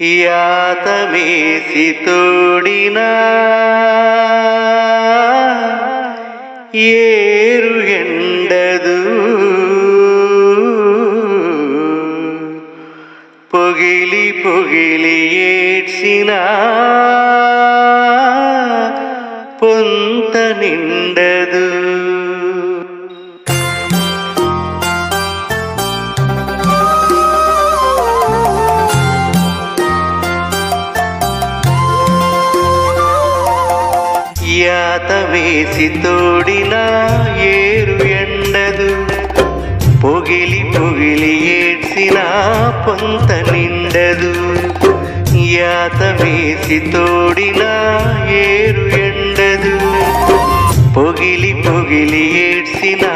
యాతమేసి తోడినా ఏరు ఎండదు. పొగిలి పొగిలి ఏడ్చిన యాత వేసి తోడినా ఏరు ఎండదు. పొగిలి పొగిలి ఏడ్చినా పొంత నిండదు. యాత వేసి తోడినా ఏరు ఎండదు. పొగిలి పొగిలి ఏడ్చినా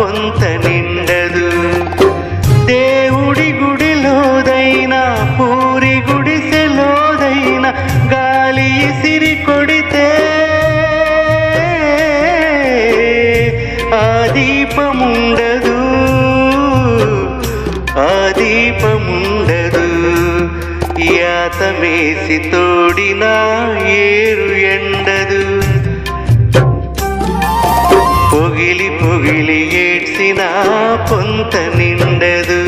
పొంత నిండదు. దీపముండదు. ఆ దీపముండదు. యాతమేసి తోడినా ఏరు ఎండదు. పొగిలి పొగిలి ఏడ్చిన పొంత నిండదు.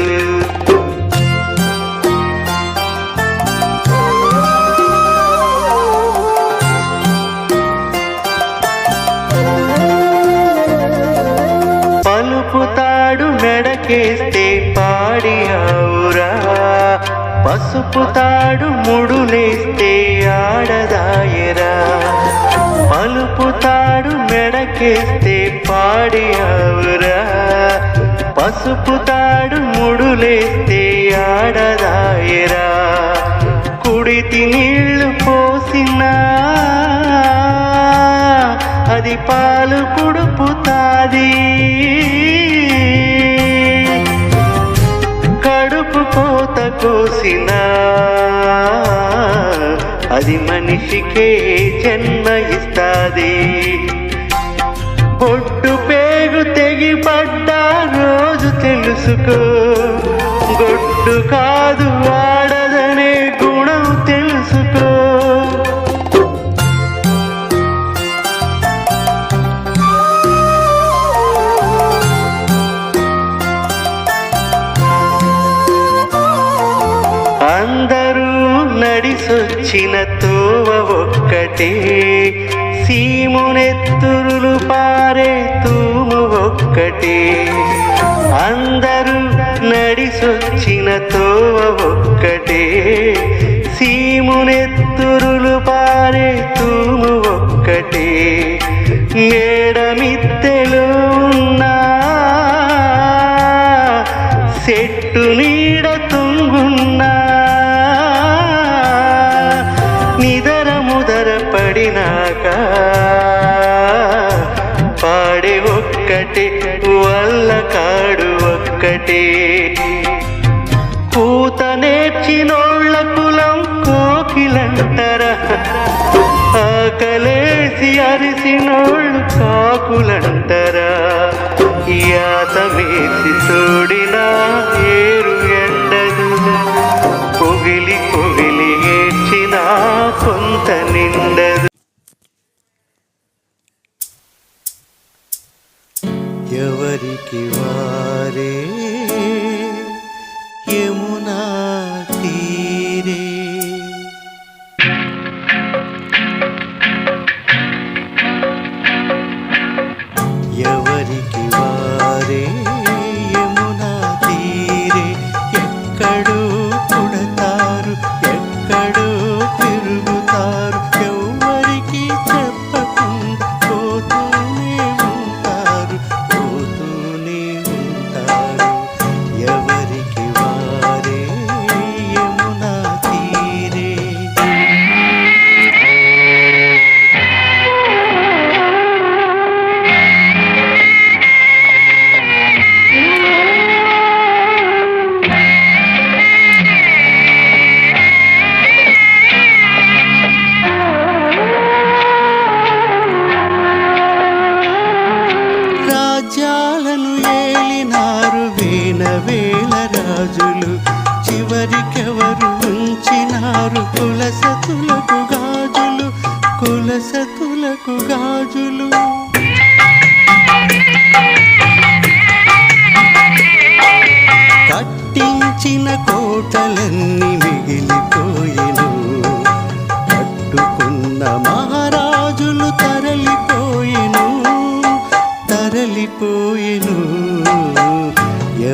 పసుపు తాడు ముడులేస్తే ఆడదాయరా. పలుపుతాడు మెడకేస్తే పాడి ఆవురా పసుపు తాడు ముడులేస్తే ఆడదాయరా. కుడితి నీళ్ళు పోసినా అది పాలు కుడు పూసిన కోసినా అది మనిషికే జన్మ ఇస్తాది. పొట్టు పేగు తెగిపడ్డ రోజు తెలుసుకో. గొడ్డు కాదు కలిసొచ్చిన తోవ ఒక్కటే. సీమునెత్తురులు పారే తూము ఒక్కటే. నేర్చినోళ్ళ కులం కోకిలంటర. ఆకలేసి అరిసినోళ్ళు కాకులంటరా. యాతమేసి తోడిన ఏరు ఎండదు. పొగిలి పొగిలి ఏడ్చిన కొంత నిండదు. ఎవరికి తీరే ఎవరికెవరు ఉంచినారు కులసతులకు గాజులు కులసతులకు గాజులు. కట్టించిన కోటలన్నీ మిగిలిపోయిను కట్టుకున్న మహారాజులు తరలిపోయెను తరలిపోయిను.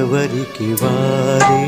ఎవరికి వారే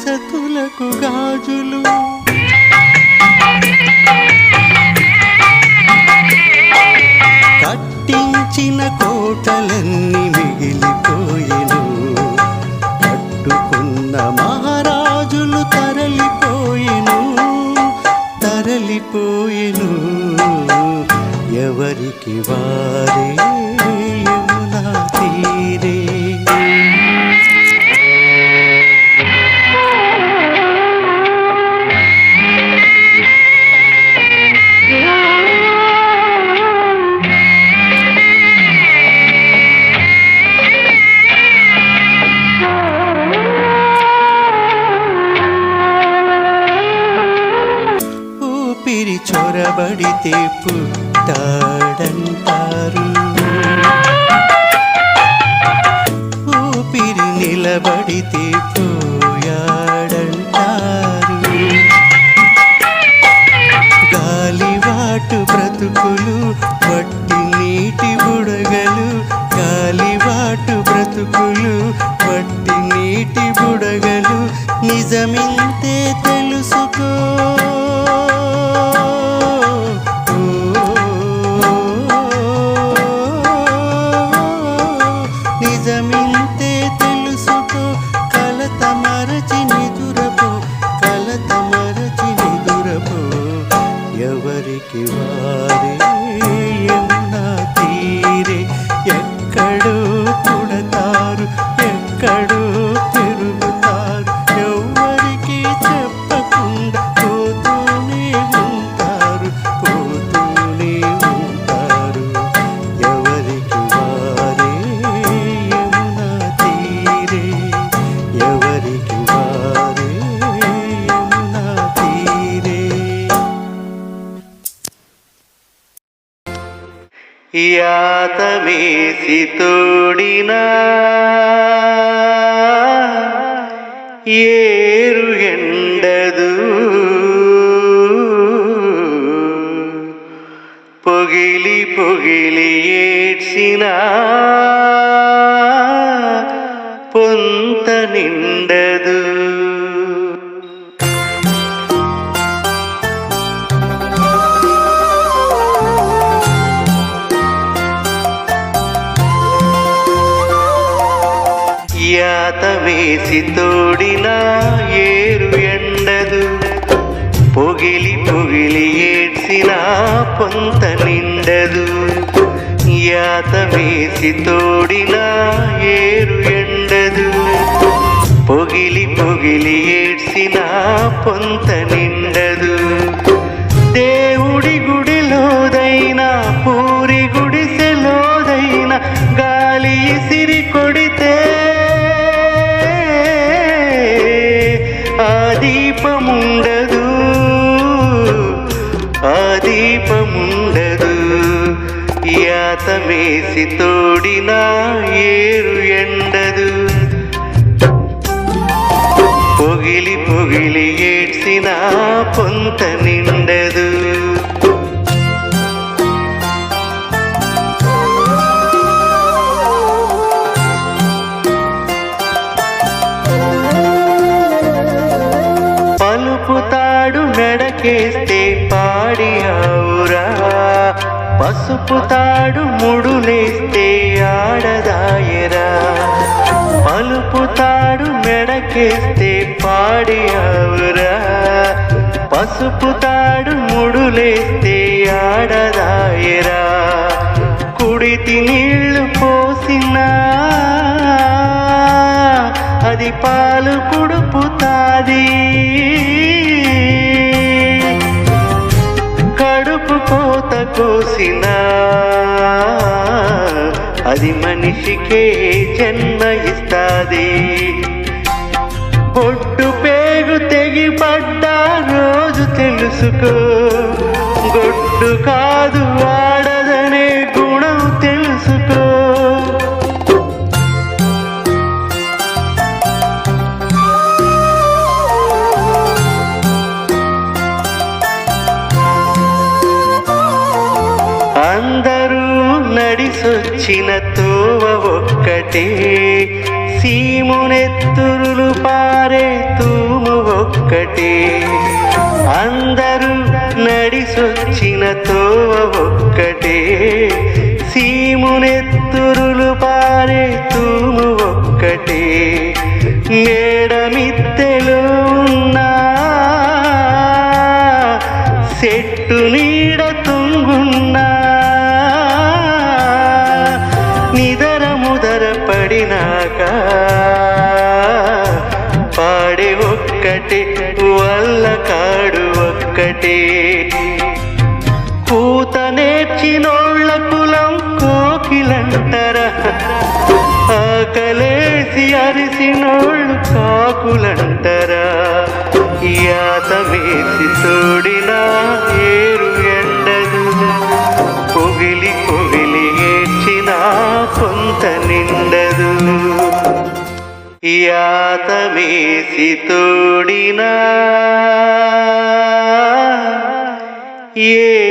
సతులకు గాజులు. కట్టించిన కోటలన్నీ మిగిలిపోయే keep ఎవరికి వారే యమునా తీరే? యాతమేసి తోడినా ఏరు ఎండదు? పొగిలి పొగిలి ఏడ్చినా? నిండదు. యాత వేసి తోడినా ఏరు ఎండదు. పొగిలి పొగిలి ఏడ్చినా పొంత నిండదు. యాత వేసి తోడినా ఏరు ఎండదు. పొగిలి పొగిలి ఏడ్చిన పొంత నిండదు. దేవుడి గుడిలోదైనా పూరి గుడిసెలోదైనా గాలి సిరి కొడితే ఆ దీపముండదు. ఆ దీపముండదు. యాతమేసి తోడిన పొగిలి ఏడ్చిన పొంత నిండదు. పలుపుతాడు నడకేస్తే పాడి ఆవురా. పసుపు తాడు ముడులేస్తే ఆడదాయరా. పలుపుతాడు తాడు పాడి ఆవురా పసుపు తాడు ముడులేస్తే ఆడదాయరా. కుడితి నీళ్ళు పోసినా. అది పాలు కుడుపుతాది. కడుపు కోత కోసినా. అది మనిషికే జన్మ ఇస్తాది. పొట్టు పేగు తెగి పడ్డ రోజు తెలుసుకో. గొట్టు కాదు వాడదనే గుణం తెలుసుకో. అందరూ నడిసొచ్చిన తోవ ఒక్కటే. సీమునెత్తురులు పారే తూము ఒక్కటే. అందరూ నడిసొచ్చిన తోవ ఒక్కటే. సీమునెత్తురులు పారే తూము ఒక్కటే. మేడమి పాడి ఒక్కటి వల్ల కాడు ఒక్కటే. కూత నేర్చినోళ్ళ కులం కోకిలంటరా. ఆకలేసి అరిసినోళ్ళు కాకులంటరా. యాతమేసి చూడినా ఏరు యాతమేసి తోడినా ఏ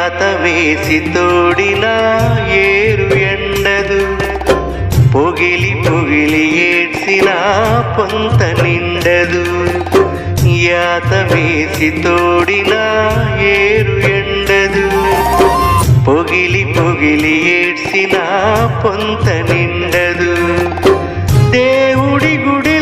రాత వేసి తోడిలా ఏరు ఎండదు. పొగిలి పొగిలి ఏడ్చినా పొంత నిండదు. యాత వేసి తోడిలా ఏరు ఎండదు. పొగిలి పొగిలి ఏడ్చినా పొంత నిండదు. దేవుడి గుడి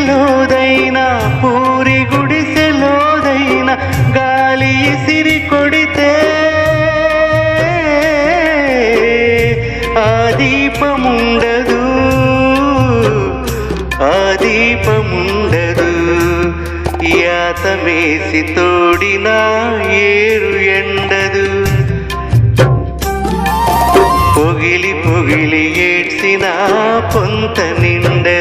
యాతమేసి తోడిన ఏరు ఎండదు పొగిలి పొగిలి ఏడ్చిన పొంత నిండదు